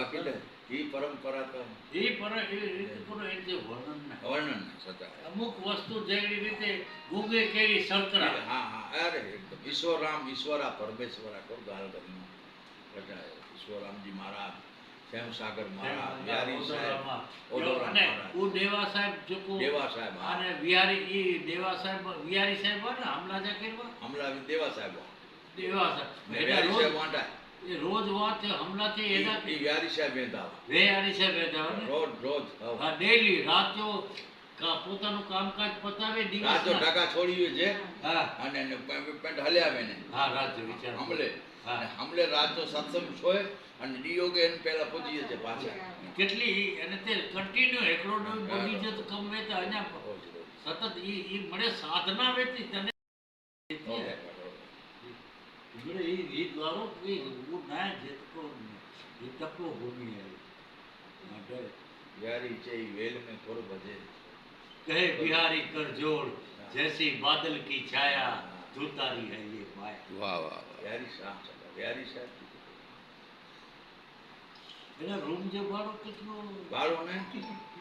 બાકી તો પરંપરા તો એ પર એ રીતે પૂરો એ જે વર્ણન ના. વર્ણન છતાં અમુક વસ્તુ જેવી રીતે ગુગે કેવી સંકરા હા હા અરે એકદમ. ઈશ્વરરામ ઈશ્વરા પરમેશ્વરા કોણ ગાલ બધા ઈશ્વરરામજી મહારાજ શ્યામસાગર મહારાજ બિહારી સાહેબ અને હું દેવા સાહેબ જોકો. દેવા સાહેબ અને વિહારી ઈ દેવા સાહેબ વિહારી સાહેબ ને હમલા જે કરવા હમણાં દેવા સાહેબ. દેવા સાહેબ. ને એટલે બિહારી સાહેબ વાંટા એ રોજ વાત હમણાંથી એના એ બિહારી સાહેબ સાહેબ રહેતા રોજ રોજ હા ડેલી રાતો કા- પોતાનું કામકાજ પતાવે દિવસ રાતો ઢાકા છોડી છે હા. અને પેન્ટ હલ્યાવે ને હા રાતો વિચાર હમલે. હમલે રાતો સત્સંગ છોય અને ડિયોગે એને પહેલા પહોંચી જશે પાછા. કેટલી અને તે કન્ટિન્યુ એકલો. બગી જતો કમ વેતા અહીંયા સતત ઈ ઈ મળે સાધના વેતી તને રોજ. મળે ઈ ઈ દ્વારો ઈ હું ના જેતકો એ તકો ભૂમિ આવી માટે બિહારી છે એ વેલ में ખોર ભજે કહે બિહારી કર જોડ જૈસી બાદલ કી છાયા ધુતારી હૈ ये माया વાહ વાહ વાહ બિહારી સાહેબ છે બિહારી સાહેબ એના રૂમ જે ભાડો કેટલો વાળો ને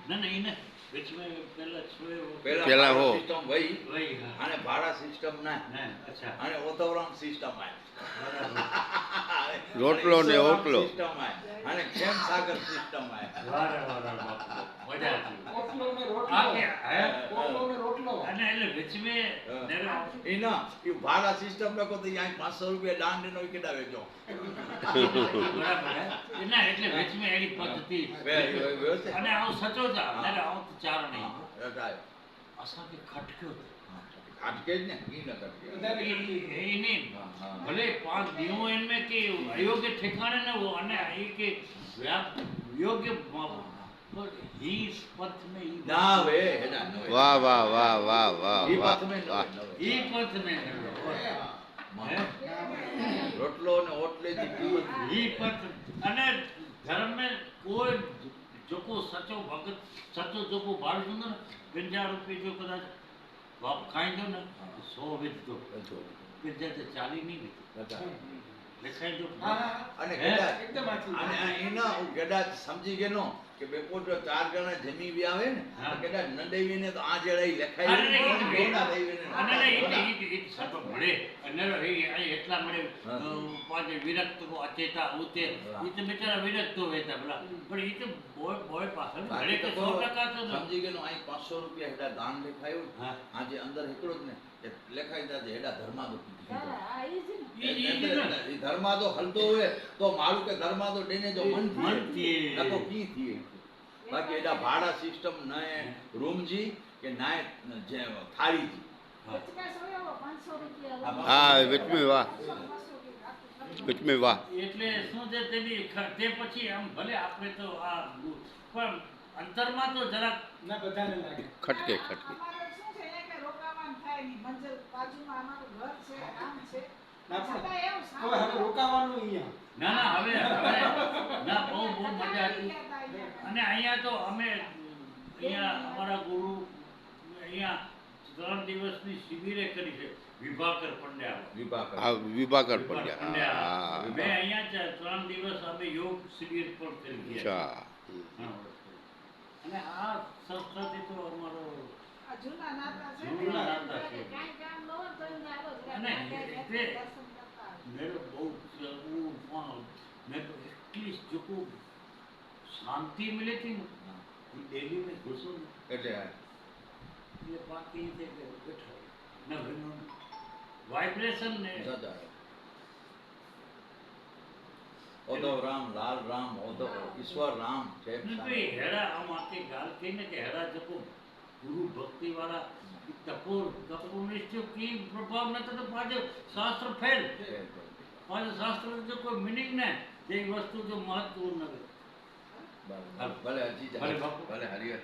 ના ના એને વચમાં પહેલા છોય પેલા પેલા ભાડા હો. સિસ્ટમ વહી. વહી અને ભાડા સિસ્ટમ ના. ના અચ્છા. અને ઓતવરામ સિસ્ટમ આય. રોટલો ને ઓટલો. સિસ્ટમ આય. અને ખેમ સાગર સિસ્ટમ આય? વારે વારે બાપુ મજા આવી રોટલો ને આ કે હે? રોટલો ને રોટલો. અને એટલે વચમે હા. એ ના ભાડા સિસ્ટમ લખો તો અહીં પાંચસો રૂપિયા દાંડ નો કેડા વેચો? ના એટલે વેચમે એની પદ્ધતિ. અને આવું સચો જ આ. આવું ચાર નહીં. असांखे खटकियो खटके न की न खटके भले पांच ॾींहं आहिनि में की अयोग्य ठिकाणे न हो अने ही के व्याप योग्य ही पथ में ही ना वे वाह वाह वाह वाह वाह ही पथ में ही पथ में રોટલો ને ઓટલે જી ही पथ અને ધર્મ में કોઈ જોકો સચો ભગત સચો જોકો બાળ સુંદર પંજા રૂપિયા જો કદાચ બાપ ખાઈ દો ને સો વેચતો ગંજા તો ચાલી નહીં વેચતો લખાઈ દો. હા, હા, અને એકદમ અને એના કદાચ સમજી ગયેલો કે બેપોર જો ચાર જણા જમી બી આવે ને હા. તો કદાચ ન દેવીને તો આ જડાઈ લખાય. અરે ઈ- દેવીને. મળે અને એ એટલા મળે પાંચ વિરક્ત કો અચેતા ઉતે. ઈ તો બિચારા વિરક્તો વેતા ભલા. પણ ઈ તો બોય બોય પાછળ મળે તો સો ટકા તો સમજી ગયો અહીં પાંચસો રૂપિયા હેડા દાન લેખાયું હા. આજે અંદર એકડો જ ને એ લેખાઈ જાય હેડા ધર્માદો તો ધર્માદો હલતો હોય તો મારું કે ધર્માદો ડેને જો મન મનથી નકો કી થયે? બાકી એડા ભાડા સિસ્ટમ નાય. રૂમજી કે નાય જે થાળીજી. હા. વિટમી વાહ. વિટમી વાહ. એટલે શું છે તેની તે પછી આમ ભલે આપણે તો આ પણ અંતરમાં તો જરાક ના બધાને લાગે. ખટકે ખટકે. ના પણ હવે હવે રોકાવાનું અહીંયા. ના ના હવે હવે ના બહુ બહુ મજા આવી. અને અહીંયા તો અમે અહીંયા અમારા ગુરુ અહીંયા ત્રણ દિવસની શિબિરે કરી છે. વિભાકર પંડ્યા આ વિભાકર. વિભાકર પંડ્યા. પંડ્યા મેં અહીંયા ત્રણ દિવસ અમે યોગ શિબિર પણ કરી અચ્છા. અને આ સંસ્થાથી તો અમારો જૂના નાતા છે. જૂના નાતા છે. કાંઈ કામ ન હોય તો એમને આવો જ અને રાત એટલે દર્શન કરતા આવે. મેરો બહુ હું પણ મેં તો ખૂબ શાંતિ મિલે છે ને દિલ્હી મેં ઘુસો એટલે એટલે બાકી છે કે બેઠો નવરનું વાઇબ્રેશન ને દાદા ઓદવ રામ લાલ રામ ઓદવ ઈશ્વર રામ જય હેડા આમ આખી ગાલ કહીને કે હેડા જપો ગુરુ ભક્તિ વાળા તપોર તપોનિષ્ઠ કી પ્રભાવ ન તો પાછો શાસ્ત્ર ફેલ પાછો શાસ્ત્ર જો કોઈ મિનિંગ નહીં એ વસ્તુ તો મહત્વપૂર્ણ ભલે હજી. ભલે હરિહર